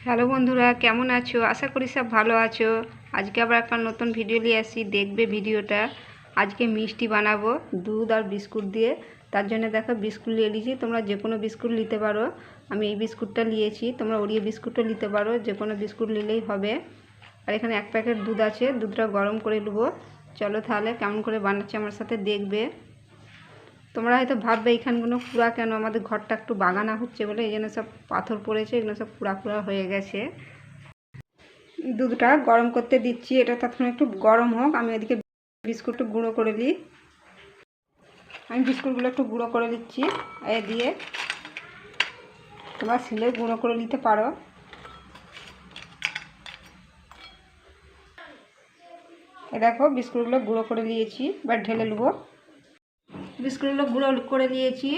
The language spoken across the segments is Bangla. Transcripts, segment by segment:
হ্যালো বন্ধুরা, কেমন আছো? আশা করি সব ভালো আছো। আজকে আবার একটা নতুন ভিডিও নিয়ে আসি। দেখবে ভিডিওটা আজকে মিষ্টি বানাবো, দুধ আর বিস্কুট দিয়ে। তার জন্য দেখো বিস্কুট নিয়ে নিয়েছি। তোমরা যে কোনো বিস্কুট নিতে পারো। আমি এই বিস্কুটটা নিয়েছি। তোমরা ওরিও বিস্কুটও নিতে পারো। যে কোনো বিস্কুট নিলেই হবে। আর এখানে এক প্যাকেট দুধ আছে। দুধটা গরম করে নেব। চলো তাহলে কেমন করে বানাচ্ছি আমার সাথে দেখবে। তোমরা হয়তো ভাববে এইখানগুলো কুড়া কেন? আমাদের ঘরটা একটু বাগানা হচ্ছে বলে, এই জন্য সব পাথর পড়েছে, এগুলো সব কুড়া পুরা হয়ে গেছে। দুধটা গরম করতে দিচ্ছি, এটা তখন একটু গরম হোক, আমি ওদিকে বিস্কুটটা গুঁড়ো করে দিই। আমি বিস্কুটগুলো একটু গুঁড়ো করে দিচ্ছি, এ দিয়ে তোমরা সিলে গুঁড়ো করে নিতে পারো। এ দেখো, বিস্কুটগুলো গুঁড়ো করে নিয়েছি এবার ঢেলে নেব। বিস্কুটগুলো গুঁড়ো করে নিয়েছি।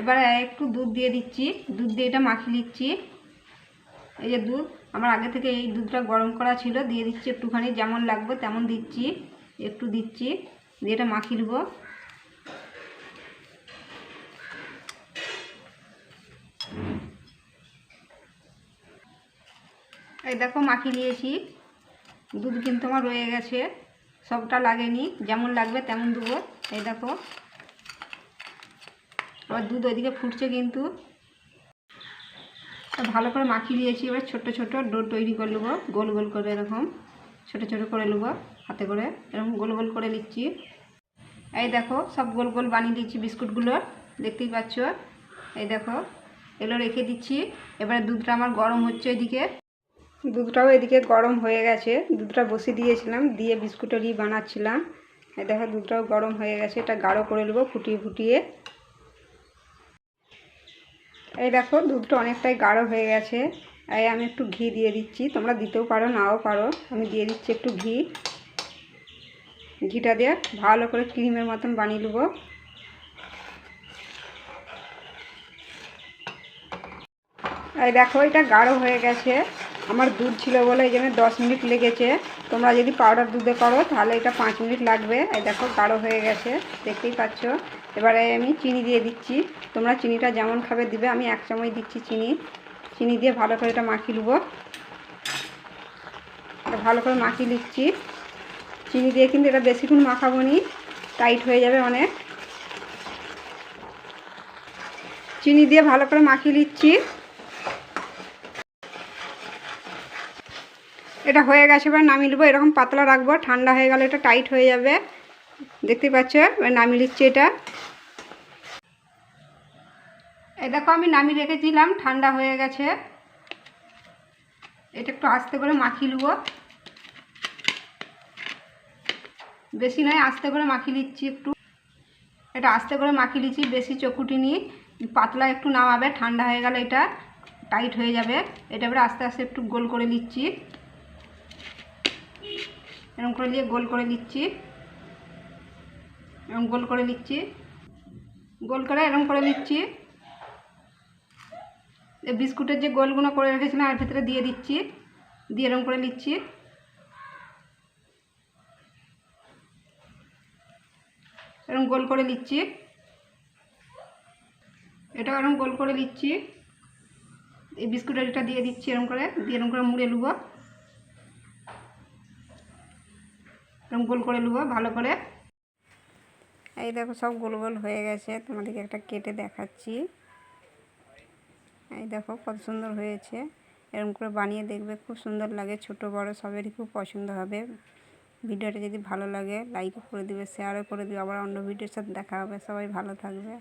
এবার একটু দুধ দিয়ে দিচ্ছি। দুধ দিয়ে এটা মাখিয়ে দিচ্ছি এই যে দুধ, আমার আগে থেকে এই দুধটা গরম করা ছিল, দিয়ে দিচ্ছি একটুখানি, যেমন লাগবে তেমন দিচ্ছি, একটু দিচ্ছি, দিয়ে এটা মাখিয়ে নেব। এই দেখো, মাখিয়ে নিয়েছি। দুধ কিন্তু আমার রয়ে গেছে, সবটা লাগেনি, যেমন লাগবে তেমন দেবো। এই দেখো। আবার দুধ ওইদিকে ফুটছে কিন্তু। ভালো করে মাখিয়ে দিয়েছি এবার ছোট ছোট ডো তৈরি করে নেব। গোল গোল করে এরকম ছোট ছোট করে নেব হাতে করে। এরকম গোল গোল করে নিচ্ছি। এই দেখো, সব গোল গোল বানিয়ে দিচ্ছি বিস্কুটগুলো। দেখতেই পাচ্ছ? এই দেখো, এগুলো রেখে দিচ্ছি। এবারে দুধটা আমার গরম হচ্ছে এদিকে। দুধটাও এদিকে গরম হয়ে গেছে। দুধটা বসিয়ে দিয়েছিলাম, দিয়ে বিস্কুটেরই বানাচ্ছিলাম। দেখো দুধটাও গরম হয়ে গেছে, এটা গাঢ় করে নেব ফুটিয়ে ফুটিয়ে। এই দেখো, দুধটা অনেকটাই গাঢ় হয়ে গেছে। এই আমি একটু ঘি দিয়ে দিচ্ছি, তোমরা দিতেও পারো, নাও পারো। আমি দিয়ে দিচ্ছি একটু ঘি। ঘিটা দিয়ে ভালো করে ক্রিমের মতন বানিয়ে নেব। এই দেখো, এটা গাঢ় হয়ে গেছে। আমার দুধ ছিল বলে এই জন্য দশ মিনিট লেগেছে। তোমরা যদি পাউডার দুধে করো, তাহলে এটা পাঁচ মিনিট লাগবে। এই দেখো, গাঢ় হয়ে গেছে, দেখতেই পাচ্ছ। এবারে আমি চিনি দিয়ে দিচ্ছি। তোমরা চিনিটা যেমন খাবে দিবে, আমি এক চামচ দিচ্ছি চিনি। চিনি দিয়ে ভালো করে এটা মাখিয়ে নেব। ভালো করে মাখিয়ে নিচ্ছি। চিনি দিয়ে কিন্তু এটা বেশিক্ষণ মাখাবো নি টাইট হয়ে যাবে অনেক। চিনি দিয়ে ভালো করে মাখিয়ে নিচ্ছি। এটা হয়ে গেছে, এবার নামিয়ে নেব। এরকম পাতলা রাখব, ঠান্ডা হয়ে গেলে এটা টাইট হয়ে যাবে। দেখতে পাচ্ছ? এবার নামিয়ে নিচ্ছি এটা। এই দেখো, আমি নামিয়ে রেখেছিলাম, ঠান্ডা হয়ে গেছে। এটা একটু আস্তে করে মাখিয়ে নেব। বেশি নয়, আস্তে করে মাখিয়ে নিচ্ছি একটু। এটা আস্তে করে মাখিয়ে নিচ্ছি, বেশি চকুটি নিয়ে পাতলা একটু নামাবে, ঠান্ডা হয়ে গেলে এটা টাইট হয়ে যাবে। এটা এবারে আস্তে আস্তে একটু গোল করে নিচ্ছি। এরকম করে দিয়ে গোল করে নিচ্ছি এরকম গোল করে নিচ্ছি গোল করে এরকম করে নিচ্ছি বিস্কুটের যে গোলগুলো করে রেখেছিলাম আর ভেতরে দিয়ে দিচ্ছি। দিয়ে এরকম করে নিচ্ছি। এরকম গোল করে নিচ্ছি। এটা এরকম গোল করে নিচ্ছি। এই বিস্কুটের এটা দিয়ে দিচ্ছি এরকম করে, দিয়ে এরকম করে মুড়ে নেব। এরকম গোল করে নেব, ভালো করে। এই দেখো সব গোল গোল হয়ে গেছে, তোমাদেরকে একটা কেটে দেখাচ্ছি। এই দেখো কত সুন্দর হয়েছে, এরকম করে বানিয়ে দেখবে, খুব সুন্দর লাগে, ছোট, বড়, সবেরই খুব পছন্দ হবে। ভিডিওটা যদি ভালো লাগে লাইক করে দিবে শেয়ারও করে দিবে, আবার অন্য ভিডিওর সাথে দেখা হবে, সবাই ভালো থাকবে।